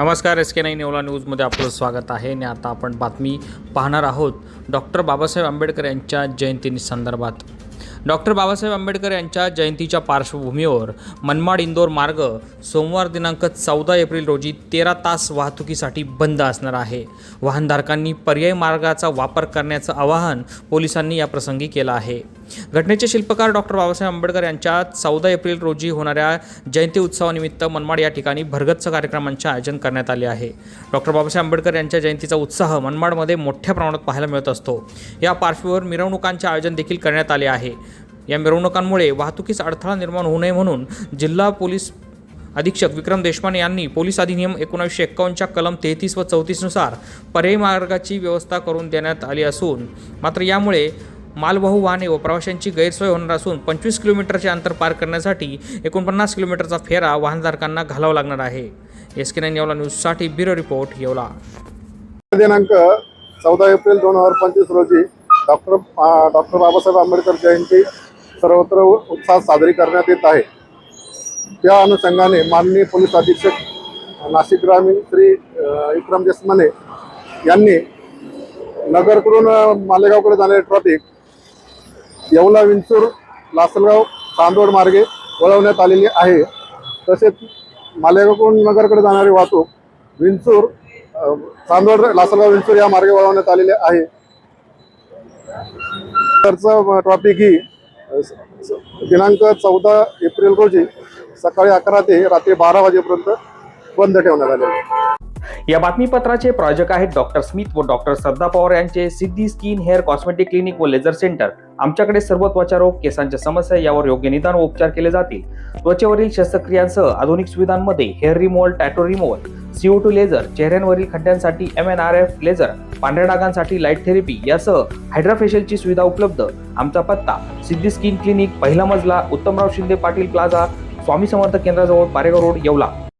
नमस्कार S K nine Yeola न्यूजमध्ये आपलं स्वागत आहे. आणि आता आपण बातमी पाहणार आहोत. डॉक्टर बाबासाहेब आंबेडकर यांच्या जयंती संदर्भात. डॉक्टर बाबासाहेब आंबेडकर यांच्या जयंतीच्या पार्श्वभूमीवर मनमाड इंदोर मार्ग सोमवार दिनांक चौदा एप्रिल रोजी तेरा तास वाहतुकीसाठी बंद असणार आहे. वाहनधारकांनी पर्यायी मार्गाचा वापर करण्याचं आवाहन पोलिसांनी या प्रसंगी केलं आहे. घटनेचे शिल्पकार डॉक्टर बाबासाहेब आंबेडकर यांच्या चौदा एप्रिल रोजी होणाऱ्या जयंती उत्सवानिमित्त मनमाड या ठिकाणी भरगच्च कार्यक्रमांचे आयोजन करण्यात आले आहे. डॉक्टर बाबासाहेब आंबेडकर यांच्या जयंतीचा उत्साह मनमाडमध्ये मोठ्या प्रमाणात पाहायला मिळत असतो. या पार्श्वभूमीवर मिरवणुकांचे आयोजन देखील करण्यात आले आहे. या मिरवणुकांमुळे वाहतुकीस अडथळा निर्माण होऊ नये म्हणून जिल्हा पोलीस अधीक्षक विक्रम देशपांडे यांनी पोलीस अधिनियम एकोणीसशे एक्कावन्नच्या कलम तेहतीस व चौतीसनुसार पर्यायी मार्गाची व्यवस्था करून देण्यात आली असून मात्र यामुळे मालवाहू वाहने व प्रवाशांची गैरसोय होणार असून पंचवीस किलोमीटरचे अंतर पार करण्यासाठी एकोणपन्नास किलोमीटरचा फेरा वाहनधारकांना घालावा लागणार आहे. एस के नाईन येवला न्यूजसाठी ब्युरो रिपोर्ट येवला. दिनांक चौदा एप्रिल दोन हजार पंचवीस रोजी डॉक्टर डॉक्टर बाबासाहेब आंबेडकर जयंती सर्वत्र उत्साहात साजरी करण्यात येत आहे. त्या अनुषंगाने माननीय पोलीस अधीक्षक नाशिक ग्रामीण श्री विक्रम देशमाने यांनी नगरकडून मालेगावकडे जाणारे ट्रॅफिक येवला विंचूर लासलगाव चांदोड मार्गे वळवण्यात आलेली आहे. तसेच मालेगावकडून नगरकडे जाणारी वाहतूक विंचूर चांदोड लासलगाव विंचूर या मार्गे वळवण्यात आलेले आहे. तरचं ट्रॉफिक ही दिनांक चौदा एप्रिल रोजी सकाळी अकरा ते रात्री बारा वाजेपर्यंत बंद ठेवण्यात आले आहे. या बातमीपत्राचे प्रायोजक आहेत डॉक्टर स्मिथ व डॉक्टर श्रद्धा पवार यांचे Siddhi skin hair cosmetic clinic व लेझर सेंटर. आमच्याकडे सर्व त्वचा रोग केसांच्या समस्या यावर योग्य निदान व उपचार केले जातील. त्वचेवरील शस्त्रक्रियांसह आधुनिक सुविधांमध्ये hair removal tattoo removal C O laser चेहऱ्यांवरील खड्ड्यांसाठी M N R F laser पांढऱ्या डागांसाठी लाइट थेरपी यासह हायड्राफेशियलची सुविधा उपलब्ध. आमचा पत्ता सिद्धी स्किन क्लिनिक पहिला मजला उत्तमराव शिंदे पाटील प्लाझा स्वामी समर्थ केंद्राजवळ पारेगाव रोड येवला.